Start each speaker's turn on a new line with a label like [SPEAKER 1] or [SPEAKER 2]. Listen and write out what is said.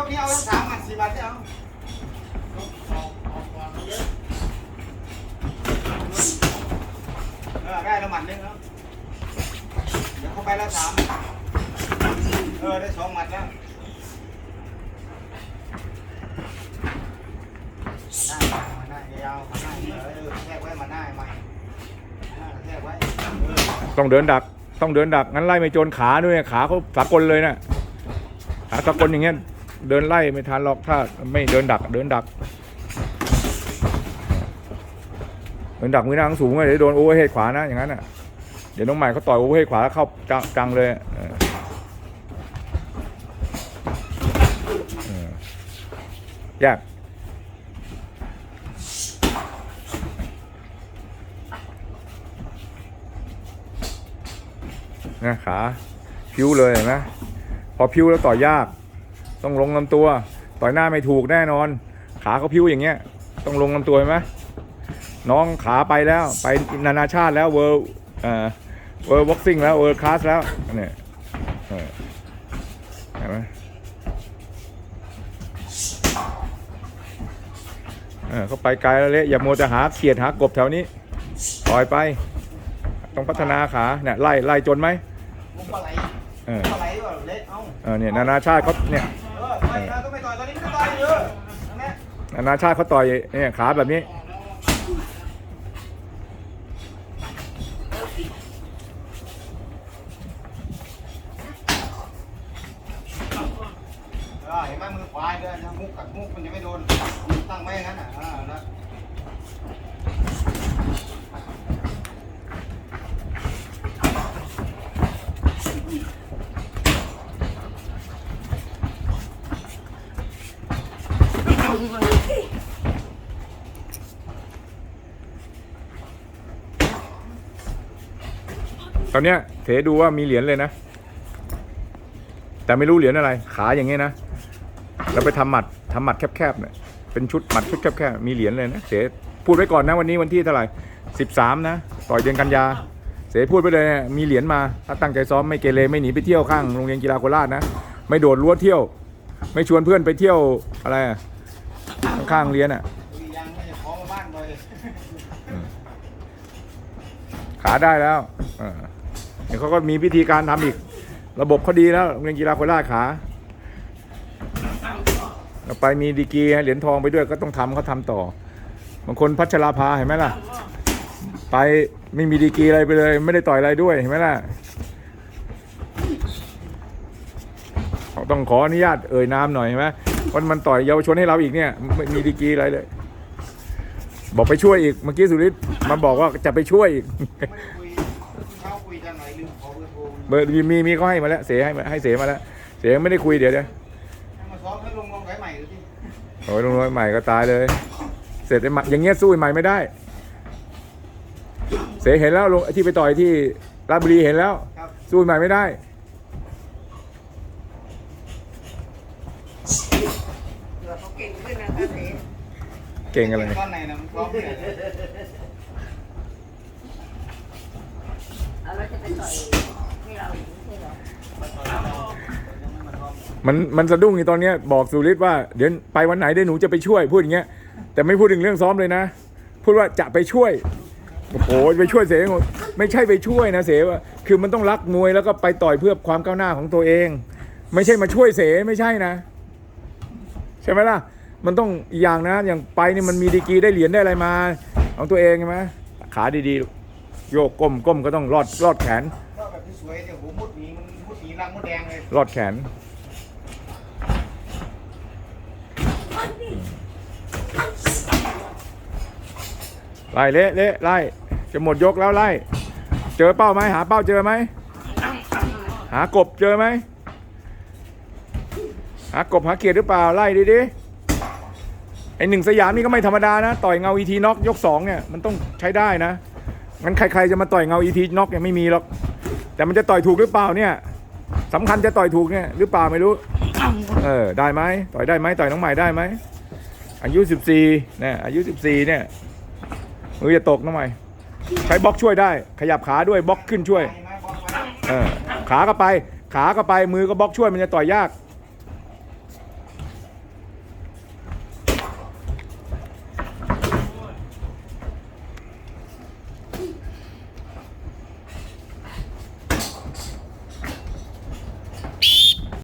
[SPEAKER 1] ยกนี้เอาทั้งสามอันสี่บาทเนี่เอาเออได้แล้วหมัดนึงแล้วเดี๋ยวเข้าไปแล้วสามเออได้สองหมัดแล้วได้มาได้ยาวมาได้เออแทรกไว้มาได้ใหม่แทรกไว้เออ
[SPEAKER 2] ต้องเดินดัก ต้องเดินดัก งั้นไล่ไม่โจนขาด้วย ขาเขาสากลเลยนะขาสากลอย่างเงี้ย เดินไล่ไม่ทันหรอกถ้าไม่เดินดักเดินดักเดินดักมือหน้าสูงเลยเดี๋ยวโดนโอเวอร์เฮดขวานะอย่างนั้นอะเดี๋ยวน้องใหม่เขาต่อยโอเวอร์เฮดขวาแล้วเข้าจังจังเลยออเออยากนะขาพิ้วเลยเห็นไหมพอพิ้วแล้วต่อยยาก ต้องลงลำตัว ต่อยหน้าไม่ถูกแน่นอน ขาเขาพิ้วอย่างเงี้ย ต้องลงลำตัวเห็นไหมน้องขาไปแล้วไปนานาชาติแล้วเวิร์ลเอ่อเวิร์ลบ็อกซิ่งแล้วเวิร์ลคลาสแล้วเนี่ยเออเห็นไหมเออเขาไปไกลแล้วเละอย่ามัวแต่หาเขียดหากบแถวนี้ปล่อยไป ต้องพัฒนาขาเนี่ยไล่ไล่จนไหม
[SPEAKER 1] มุกปลาไหล
[SPEAKER 2] เออ
[SPEAKER 1] ปลาไหลดีกว่าเล็กเอ้า
[SPEAKER 2] เออเนี่ยนานาชาติเขาเนี่ย
[SPEAKER 1] เออ ต่อยนะต้องไม่ต่อยตอนนี้ไม่ต้องต่อยเยอะนั่นแหละ
[SPEAKER 2] นานาชาติเขาต่อยเนี่ยขาแบบนี้
[SPEAKER 1] เออเห็นไหมมือขวาเดินนะมุกกับมุกมันจะไม่โดนตั้งไว้อย่างนั้นอะอ่านะ
[SPEAKER 2] ตอนเนี้ยเถดูว่ามีเหรียญเลยนะ แต่ไม่รู้เหรียญอะไร ขาอย่างเงี้ยนะแล้วไปทำหมัดทำหมัดแคบๆเนี่ยเป็นชุดหมัดชุดแคบๆมีเหรียญเลยนะเสพูดไว้ก่อนนะวันนี้วันที่เท่าไหร่สิบสามนะต่อยเดือนกันยา เสพูดไปเลยเนี่ยมีเหรียญมาถ้าตั้งใจซ้อมไม่เกเรไม่หนีไปเที่ยวข้างโรงเรียนกีฬาโคราชนะ ไม่โดดรั้วเที่ยว ไม่ชวนเพื่อนไปเที่ยวอะไรข้างเรียนอะ
[SPEAKER 1] คุยยังไม่จะขา
[SPEAKER 2] ได้แล้วอ เขาก็มีวิธีการทำอีก ระบบเขาดีแล้วโรงเรียนกีฬาโคราชขาไปมีดีกีเหรียญทองไปด้วยก็ต้องทำเขาทำต่อ บางคนพัชราภาเห็นไหมล่ะ ไปไม่มีดีกีอะไรไปเลย ไม่ได้ต่อยอะไรด้วยเห็นไหมล่ะเขาต้องขออนุญาตเอ่ยนามหน่อยเห็นไหมวันมันต่อยเยาวชนให้เราอีกเนี่ยไม่มีดีกีอะไรเลย บอกไปช่วยอีกเมื่อกี้สุริศมาบอกว่าจะไปช่วยอีก
[SPEAKER 1] ไม่ได้คุยเช้าคุยกันหน่อยลืมขอเบอร์โทร
[SPEAKER 2] เบอร์มีมีมีก็ให้มาแล้วเสียให้มาให้เสียมาแล้ว เสียไม่ได้คุยเดี๋ยวเดี๋ยว
[SPEAKER 1] ให้มาซ้อมให้ลงลงไฟใหม่ดูสิ
[SPEAKER 2] โอ้ยลุงน้อยใหม่ก็ตายเลย เสร็จไอ้ใหม่อย่างเงี้ยสู้ไอ้ใหม่ไม่ได้ เสียเห็นแล้วลงที่ไปต่อยที่ราชบุรีเห็นแล้ว
[SPEAKER 1] ครับ
[SPEAKER 2] สู้ไอ้ใหม่ไม่ได้
[SPEAKER 3] เขาเก่งขึ้นนะคะเส
[SPEAKER 2] เก่งอะไร
[SPEAKER 1] ตอนไหนนะมันซ้อมที่ไหนเนี่ย
[SPEAKER 3] เอาแล้วจ มั
[SPEAKER 2] นมันสะดุ้งในตอนเนี้ยบอกสุริศว่าเดี๋ยวไปวันไหนเดี๋ยวหนูจะไปช่วยพูดอย่างเงี้ยแต่ไม่พูดถึงเรื่องซ้อมเลยนะ พูดว่าจะไปช่วยโอ้โหไปช่วยเสงไม่ใช่ไปช่วยนะเสว่าคือมันต้องรักมวยแล้วก็ไปต่อยเพื่อความก้าวหน้าของตัวเอง ไม่ใช่มาช่วยเสไม่ใช่นะ ใช่ไหมล่ะ มันต้องอย่างนะอย่างไปนี่มันมีดีกีได้เหรียญได้อะไรมา ของตัวเองใช่ไหมขาดีๆ โยกก้มก้มก็ต้องรอดรอดแขน
[SPEAKER 1] ก็แบบที่สวยเนี่ยโหมุดหนีมันมุดหนีรังมดแดงเลย
[SPEAKER 2] รอดแขน ไล่เละเละไล่จะหมดยกแล้วไล่ เจอเป้าไหมหาเป้าเจอไหม หากบเจอไหม หากบหาเขียดหรือเปล่าไล่ดิดิไอหนึ่งสยามนี่ก็ไม่ธรรมดานะ ต่อยเงาอีทีน็อกยกสองเนี่ยมันต้องใช้ได้นะ งั้นใครๆจะมาต่อยเงาอีทีน็อกเนี่ยไม่มีหรอก แต่มันจะต่อยถูกหรือเปล่าเนี่ยสำคัญจะต่อยถูกเนี่ยหรือเปล่าไม่รู้ เออได้ไหมต่อยได้ไหมต่อยน้องใหม่ได้ไหมอายุ14เนี่ยอายุ14เนี่ยมือจะตกน้องใหม่ใช้บล็อกช่วยได้ ขยับขาด้วยบล็อกขึ้นช่วย
[SPEAKER 1] ไปไหมบอกไป
[SPEAKER 2] เออขาก็ไป ขาก็ไปมือก็บล็อกช่วยมันจะต่อยยาก
[SPEAKER 1] เ